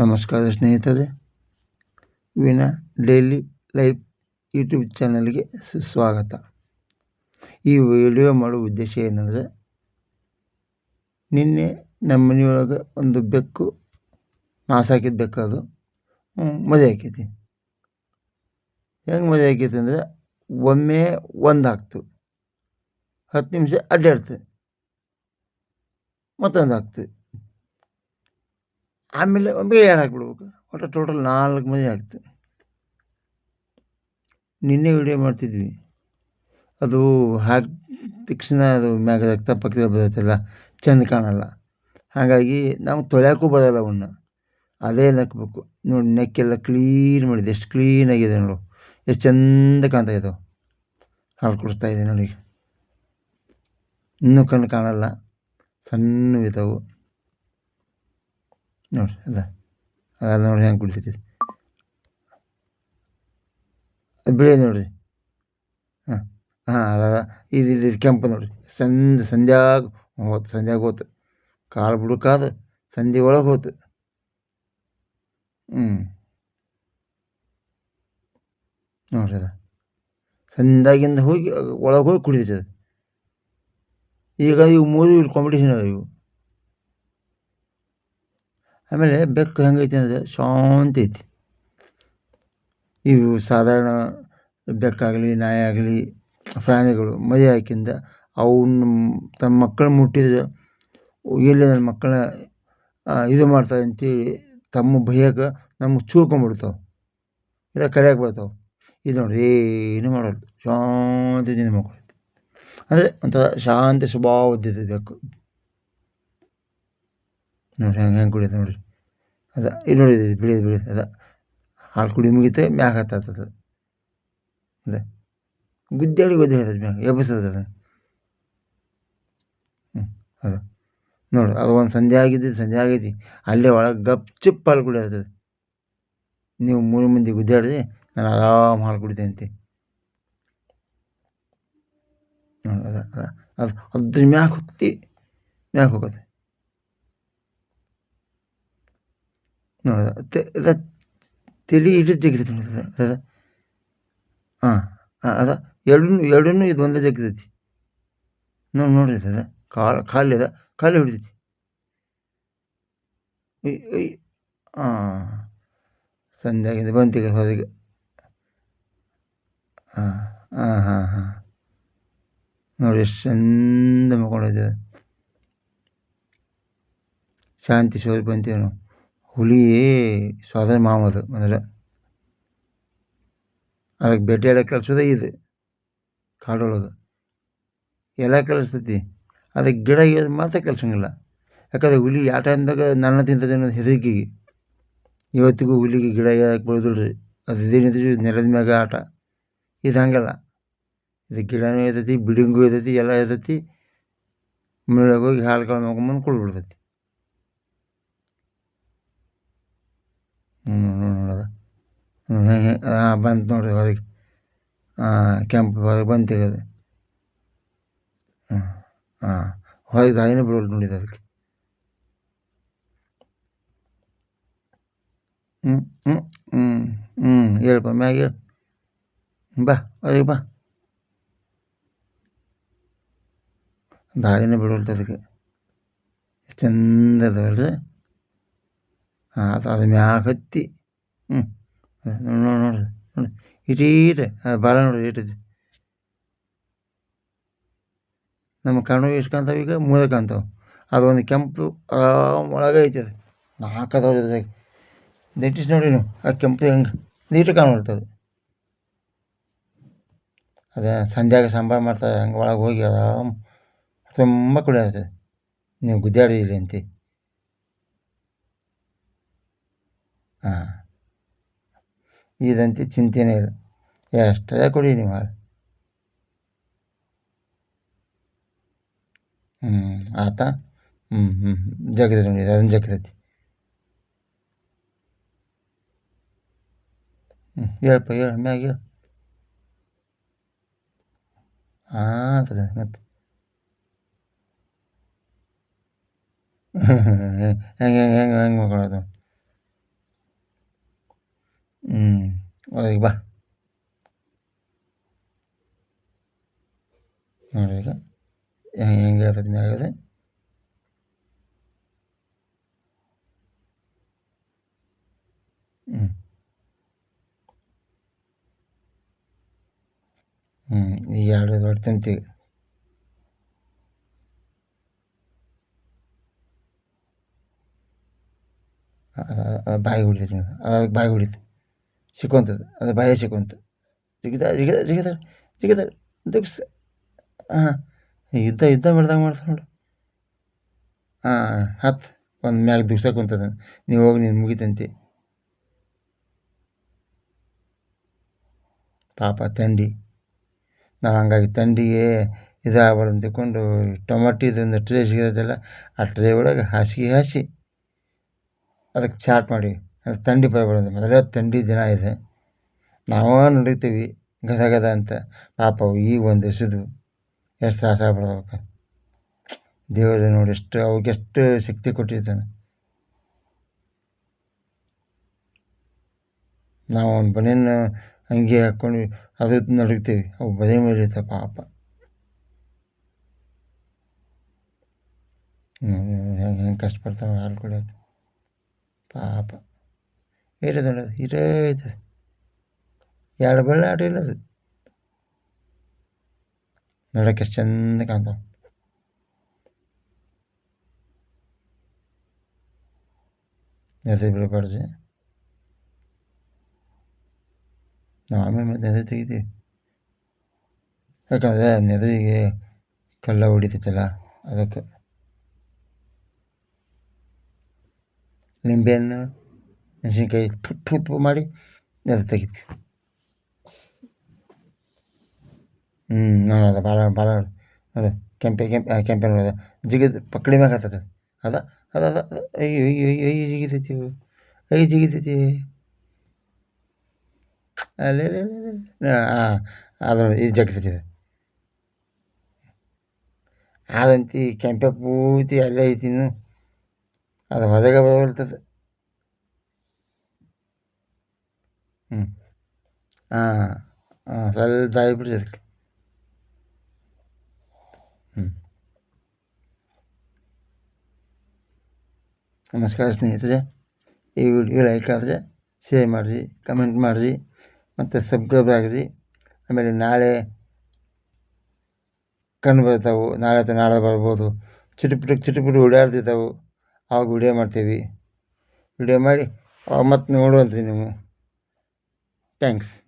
ನಮಸ್ಕಾರ ಸ್ನೇಹಿತರೆ. ವಿನ ಡೈಲಿ ಲೈಫ್ ಯೂಟ್ಯೂಬ್ ಚಾನಲ್ಗೆ ಸುಸ್ವಾಗತ. ಈ ವಿಡಿಯೋ ಮಾಡುವ ಉದ್ದೇಶ ಏನಂದರೆ, ನಿನ್ನೆ ನಮ್ಮ ಮನೆಯೊಳಗೆ ಒಂದು ಬೆಕ್ಕು ನಾಸಾಕಿದ ಬೆಕ್ಕದು ಮದುವೆ ಆಕೈತಿ. ಹೆಂಗೆ ಮದುವೆ ಆಕೈತಿ ಅಂದರೆ, ಒಮ್ಮೆ ಒಂದು ಹಾಕ್ತು ಹತ್ತು ನಿಮಿಷ ಅಡ್ಡಾಡ್ತು. ಮತ್ತೊಂದು ಹಾಕ್ತು ಆಮೇಲೆ ಒಮ್ಮೆ ಎರಡು ಹಾಕ್ಬಿಡ್ಬೇಕು. ಒಟ್ಟು ಟೋಟಲ್ ನಾಲ್ಕು ಮಂದಿ ಆಗ್ತು ನಿನ್ನೆ ವಿಡಿಯೋ ಮಾಡ್ತಿದ್ವಿ. ಅದು ಹಾಕಿ ತಕ್ಷಣ ಅದು ಮ್ಯಾಗ ರಕ್ತ ಪಕ್ಕದ ಚೆಂದ ಕಾಣಲ್ಲ. ಹಾಗಾಗಿ ನಾವು ತೊಳ್ಯಾಕೂ ಬರೋಲ್ಲ ಅವನ್ನ. ಅದೇ ನಕ್ಬೇಕು. ನೋಡಿ, ನೆಕ್ಕೆಲ್ಲ ಕ್ಲೀನ್ ಮಾಡಿದೆ. ಎಷ್ಟು ಕ್ಲೀನ್ ಆಗಿದೆ ನೋಡು. ಎಷ್ಟು ಚೆಂದ ಕಾಣ್ತಾ ಇದ್ದಾವೆ ಹಾಲು ಕುಡಿಸ್ತಾ ಇದೆ ನೋಡಿ. ಇನ್ನೂ ಕಣ್ಣು ಕಾಣಲ್ಲ. ಸಣ್ಣ ಇದ್ದಾವೆ ನೋಡಿ, ಅದ. ಅದ ನೋಡಿ ಹೆಂಗೆ ಕುಡಿತೈತಿ ಅದು ಬಿಳಿ ನೋಡಿರಿ. ಹಾಂ ಹಾಂ, ಅದ ಇದು ಇದು ಕೆಂಪು ನೋಡಿರಿ. ಸಂಜೆ ಸಂಧ್ಯಾಗ ಹೋತು ಸಂಧ್ಯಾಗ ಹೋತು. ಕಾಲು ಬುಡಕಾದ ಸಂಜೆ ಒಳಗೆ ಹೋತು. ಹ್ಞೂ ನೋಡಿರಿ ಅದ. ಸಂಧ್ಯಾಗಿಂದ ಹೋಗಿ, ಒಳಗೆ ಹೋಗಿ ಕುಡಿತೈತೆ ಅದು. ಈಗ ಇವು ಮೂರು ಇಲ್ಲಿ ಕಾಂಪಿಟೇಷನ್ ಅದ ಇವು. ಆಮೇಲೆ ಬೆಕ್ಕು ಹೆಂಗೈತಿ ಅಂದರೆ ಶಾಂತ ಐತಿ. ಇವು ಸಾಧಾರಣ ಬೆಕ್ಕಾಗಲಿ ನಾಯಿ ಆಗಲಿ ಪ್ರಾಣಿಗಳು ಮರಿ ಹಾಕಿಂದ ಅವನ್ನ ತಮ್ಮ ಮಕ್ಕಳು ಮುಟ್ಟಿದ್ರೆ ಎಲ್ಲಿ ನನ್ನ ಮಕ್ಕಳ ಇದು ಮಾಡ್ತಾರೆ ಅಂತೇಳಿ ತಮ್ಮ ಭಯಕ್ಕೆ ನಮಗೆ ಚೂರ್ಕೊಂಡ್ಬಿಡ್ತಾವೆ ಇಲ್ಲ ಕಡೆಯಾಗಿ ಬರ್ತಾವೆ. ಇದು ನೋಡಿ ಏನು ಮಾಡೋದು. ಶಾಂತದಿಂದ ಮಕ್ಕಳು ಅಂದರೆ ಒಂಥರ ಶಾಂತ ಸ್ವಭಾವದ್ದು ಬೆಕ್ಕು. ನೋಡಿ ಹೆಂಗೆ ಹೆಂಗೆ ಕುಡಿಯೋದು ನೋಡಿರಿ. ಅದ ಇದು ನೋಡಿದೆ ಬೆಳೆಯೋದು ಬೆಳೆಯೋದು ಅದ. ಹಾಲು ಕುಡಿ ಮುಗಿತೆ, ಮ್ಯಾಗ ಹತ್ತದ ಅದ. ಗುದ್ದಾಡಿ ಗುದ್ದಿ ಹೇಳ್ತದೆ ಮ್ಯಾಗ ಎಬ್ಬಿಸ್ತದೆ ಅದು. ಹ್ಞೂ ಅದು. ನೋಡು, ಅದು ಒಂದು ಸಂಜೆ ಆಗಿದ್ದು ಸಂಜೆ ಆಗೈತಿ. ಅಲ್ಲೇ ಒಳಗೆ ಗಪ್ ಚಿಪ್ ಹಾಲು ಕುಡಿಯೋದು ನೀವು ಮೂರು ಮಂದಿ ಗುದ್ದಾಡಿದ್ರೆ ನಾನು ಆರಾಮ ಹಾಲು ಕುಡಿತೆ ಅಂತೆ. ನೋಡಿ, ಅದ ಅದ. ಅದು, ಅದ್ರ ಮ್ಯಾಗ ಹೊತ್ತಿ ಮ್ಯಾಗ ಹೋಗೋದು ನೋಡದ ಅದ ತಲೆ ಹಿಡಿದು ಜಗಿತೈತಿ ನೋಡಿ, ಅದ ಹಾಂ ಅದ. ಎರಡನ್ನೂ ಎರಡನ್ನೂ ಇದು ಒಂದೇ ಜಗ್ತೈತಿ ನೋಡಿ, ನೋಡ್ರಿ ಅದ ಕಾಲು ಖಾಲಿ ಅದ ಖಾಲಿ ಹಿಡಿತೈತಿ ಹಾಂ ಸಂಧ್ಯಾಗಿಂದ ಬಂತೀಗ ಹೊರಗೆ. ಹಾಂ ಹಾಂ ಹಾಂ ಹಾಂ. ನೋಡಿ, ಎಷ್ಟು ಚಂದ ಮಕ್ಕೊಂಡೈತೆ ಶಾಂತಿ ಸೋರಿ ಬಂತೀವಿ ನಾವು ಹುಲಿ ಸೋದರ ಮಾಮದು ಮೊದಲ ಅದಕ್ಕೆ ಬೆಟ್ಟ ಎಲ್ಲ ಕಲಿಸೋದೇ ಇದು, ಕಾಡೊಳಗೆ. ಎಲ್ಲ ಕಲಿಸ್ತೈತಿ ಅದಕ್ಕೆ ಗಿಡ ಮಾತ್ರ ಕಲ್ಸೋಂಗಿಲ್ಲ. ಯಾಕಂದರೆ ಹುಲಿ ಯಾವ ಟೈಮ್ದಾಗ ನನ್ನ ತಿಂತದೆ ಅನ್ನೋದು ಹೆದರಿಕೆಗೆ ಇವತ್ತಿಗೂ ಹುಲಿಗೆ ಗಿಡ ಯಾಕೆ ಬೆಳೆದಿಲ್ರಿ? ಅದು ಇದೇನಿದ್ರು ನೆಲದ ಮ್ಯಾಗ ಆಟ. ಇದು ಹಂಗಲ್ಲ. ಇದು ಗಿಡನೂ ಇರ್ತೈತಿ ಬಿಲ್ಡಿಂಗು ಇರ್ತೈತಿ, ಎಲ್ಲ ಇರ್ತೈತಿ. ಮೇಳಗೆ ಹೋಗಿ ಹಾಲು ಕಾಳು ನೋಡ್ಕೊಂಬಂದು ಕುಡ್ಬಿಡ್ತೈತಿ ಹ್ಞೂ ನೋಡೋದ ಹ್ಞೂ ಹೆಂಗೆ ಹಾಂ ಬಂತು ನೋಡಿರಿ ಹೊರಗೆ ಹಾಂ ಕೆಂಪು ಹೊರಗೆ ಬಂತು ತೆಗೆದು ಹ್ಞೂ ಹಾಂ ಹೊರಗೆ ದಾಯಿನೂ ಬಿಡೋಲ್ಲ ನೋಡಿದ ಅದಕ್ಕೆ. ಹ್ಞೂ ಹ್ಞೂ ಹ್ಞೂ ಹ್ಞೂ ಹೇಳಪ್ಪ ಮ್ಯಾಗ ಹೇಳು. ಬಾ ಹೊರಗೆ ಬಾ. ದಾರಿನೇ ಬಿಡೋಲ್ತ ಅದಕ್ಕೆ. ಎಷ್ಟು ಚಂದ ಅದಾವಲ್ರಿ ಹಾಂ ಅದು ಅದು ಮ್ಯಾಗ ಹತ್ತಿ. ಹ್ಞೂ ನೋಡಿ ನೋಡ್ರಿ ನೋಡಿ ಇಟೀಟ ಅದು ಭಾಳ ನೋಡ್ರಿ ಇಟ್ಟೈತಿ ನಮ್ಮ ಕಣ್ಣು ಎಷ್ಟು ಕಾಣ್ತಾವೆ ಈಗ ಮೂಲೆ ಕಾಣ್ತಾವೆ. ಅದು ಒಂದು ಕೆಂಪು ಒಳಗೆ ಐತಿ ಅದು. ನಾಲ್ಕು ಅದಾವೆ ಅದ್ರಾಗ ನೋಡಿ ನೀವು ಆ ಕೆಂಪು ಹೆಂಗೆ ನೀಟು ಕಾಣ್ಬರ್ತದೆ ಅದೇ ಸಂಧ್ಯಾಗ ಸಾಂಬಾರು ಮಾಡ್ತಾರೆ ಹಂಗೆ ಒಳಗೆ ಹೋಗಿ ಆರಾಮ್, ತುಂಬ ಕುಡಿಯೋದು ನೀವು ಗುದ್ದಾಡಿರಿ ಅಂತ. ಹಾಂ. ಇದಂತೆ ಚಿಂತೆನೇ ಇಲ್ಲ. ಎಷ್ಟೇ ಕೊಡಿ ನೀವು ಹ್ಞೂ ಆತ? ಹ್ಞೂ ಹ್ಞೂ ಜಗದ ನೋಡಿ, ಅದನ್ನು ಜಗದೈತಿ ಹ್ಞೂ ಹೇಳಪ್ಪ, ಹೇಳು ಮ್ಯಾಗ ಹೇಳು. ಹಾಂ ಅಂತದೆ ಮತ್ತೆ. ಹೆಂಗೆ ಹೆಂಗೆ ಹೆಂಗೆ ಹೆಂಗೆ ಮಾಡ್ಕೊಳ್ಳೋದು ಹ್ಞೂ ಒಳಗೆ ಬಾ. ನೋಡಿ ಈಗ ಹೆಂಗೆ ಹೆಂಗೆ ಹೇಳ್ತೈತೆ ಮ್ಯಾಗದ ಹ್ಞೂ ಹ್ಞೂ ಈಗ ಎರಡು ದೊಡ್ಡ ತಿಂತೀವಿ ಬಾಯಿ ಹೊಡಿತೈತೆ ಅದಾಗ ಬಾಯಿ ಹೊಡಿತು. ಸಿಕ್ಕೊಂತದ ಅದು ಭಯ ಸಿಕ್ಕುವಂಥ ಜಿಗಿದ ಜಿಗಿದ ಜಿಗಿದ ಜಿಗಿದ ದುಗ್ಸ್ ಹಾಂ ಯುದ್ಧ ಯುದ್ಧ ಮಾಡ್ದಾಗ ಮಾಡ್ತಾನೆ ನೋಡು. ಹಾಂ ಹತ್ತು ಒಂದು ಮ್ಯಾಗ ದುಗ್ಸಕ್ಕೆ ಕುಂತದ. ನೀವು ಹೋಗಿ, ನೀನು ಮುಗಿತಂತೆ. ಪಾಪ ತಂಡಿ. ನಾವು ಹಂಗಾಗಿ ತಂಡಿಗೆ ಇದಾಗಬಾರ್ದು ತಿಳ್ಕೊಂಡು ಟೊಮಟಿದೊಂದು ಟ್ರೇ ಸಿಗತ್ತಲ್ಲ, ಆ ಟ್ರೇ ಒಳಗೆ ಹಾಸಿಗೆ ಹಾಸಿ ಅದಕ್ಕೆ ಚಾಟ್ ಮಾಡಿ. ಥಂಡಿ ಪೈಬಾರ್ದು ಮೊದಲೇ ಥಂಡಿ ದಿನ ಇದೆ. ನಾವು ನಡೀತೀವಿ ಗದ ಗದ ಅಂತ. ಪಾಪ ಈ ಈಗ ಒಂದು ಎಸಿದು ಎಷ್ಟು ಸಾಸ ಆಗ್ಬಿಡ್ದು ದೇವರು ನೋಡಿ ಎಷ್ಟು ಅವಕ್ಕೆ ಎಷ್ಟು ಶಕ್ತಿ ಕೊಟ್ಟಿದ್ದಾನೆ ನಾವು ಅವ್ನ ಮನೆಯನ್ನು ಅಂಗಿ ಹಾಕ್ಕೊಂಡು ಅದು ನಡುಗ್ತೀವಿ ಅವು ಬದಿ ಮೇಲೆ ಪಾಪ. ಹೆಂಗೆ ಹೆಂಗೆ ಕಷ್ಟಪಡ್ತಾವೆ ಹಾಲು ಕುಡಿಯೋಕೆ ಪಾಪ. ಇರೋದು ನೋಡೋದು ಇರೇ ಐತೆ ಎರಡು ಬೆಳ್ಳ ಆಟ ಇರೋದು ನೋಡೋಕೆ ಎಷ್ಟು ಚಂದ ಕಾಣ್ತಾವೆ ನೆದೆ ಬಿಡಬಾರ್ದು ನಾವು ಆಮೇಲೆ ಮತ್ತೆ ನೆದೆ ಮೆಣಸಿನ್ಕಾಯಿ ತುಪ್ಪ ಉಪ್ಪು ಮಾಡಿ ಅದು ತೆಗಿತೀವಿ ಹ್ಞೂ ನೋಡೋದ ಭಾಳ ಭಾಳ ಅದ ಕೆಂಪೆ ಕೆಂಪೆ ಕೆಂಪೆ ನೋಡೋದ ಜಿಗಿದು ಪಕ್ಕಡಿ ಮ್ಯಾಗ ಹತ್ತದ ಅದ ಅದ ಅದ ಅದ ಅಯ್ಯೋ ಅಯ್ಯೋ ಅಯ್ಯೋ ಅಯ್ಯೋ ಜಿಗಿತೈತಿ. ಅಯ್ಯೋ ಜಿಗಿತೈತಿ ಅಲ್ಲೇ ಹಾಂ ಅದು ಇದು ಜಗ್ತೈತಿ ಅದು ಅದಂತಿ ಕೆಂಪೆ ಪೂರ್ತಿ ಅಲ್ಲೇ ಐತಿ ಅದು ಹೊದಗ ಬರ್ತದೆ ಹ್ಞೂ ಹಾಂ ಹಾಂ, ಸ್ವಲ್ಪ ದಾಯಿ ಬಿಡ್ರಿ ಅದಕ್ಕೆ. ಹ್ಞೂ ನಮಸ್ಕಾರ ಸ್ನೇಹಿತರೆ, ಈ ವಿಡಿಯೋ ಲೈಕ್ ಆದರೆ ಶೇರ್ ಮಾಡಿರಿ ಕಮೆಂಟ್ ಮಾಡಿರಿ, ಮತ್ತು ಸಬ್ಸ್ಕ್ರೈಬ್ ಆಗಿರಿ. ಆಮೇಲೆ ನಾಳೆ ಕಣ್ಣು ಬರ್ತಾವೆ ನಾಳೆ ಅಥವಾ ನಾಳೆ ಬರ್ಬೋದು. ಚಿಟುಪುಟ ಚಿಟುಪುಟ ಓಡಾಡ್ತಿರ್ತಾವೆ ಆವಾಗ ವಿಡಿಯೋ ಮಾಡ್ತೀವಿ. ವಿಡಿಯೋ ಮಾಡಿ ಮತ್ತೆ ನೋಡುವಂತ್ರಿ ನೀವು. Thanks.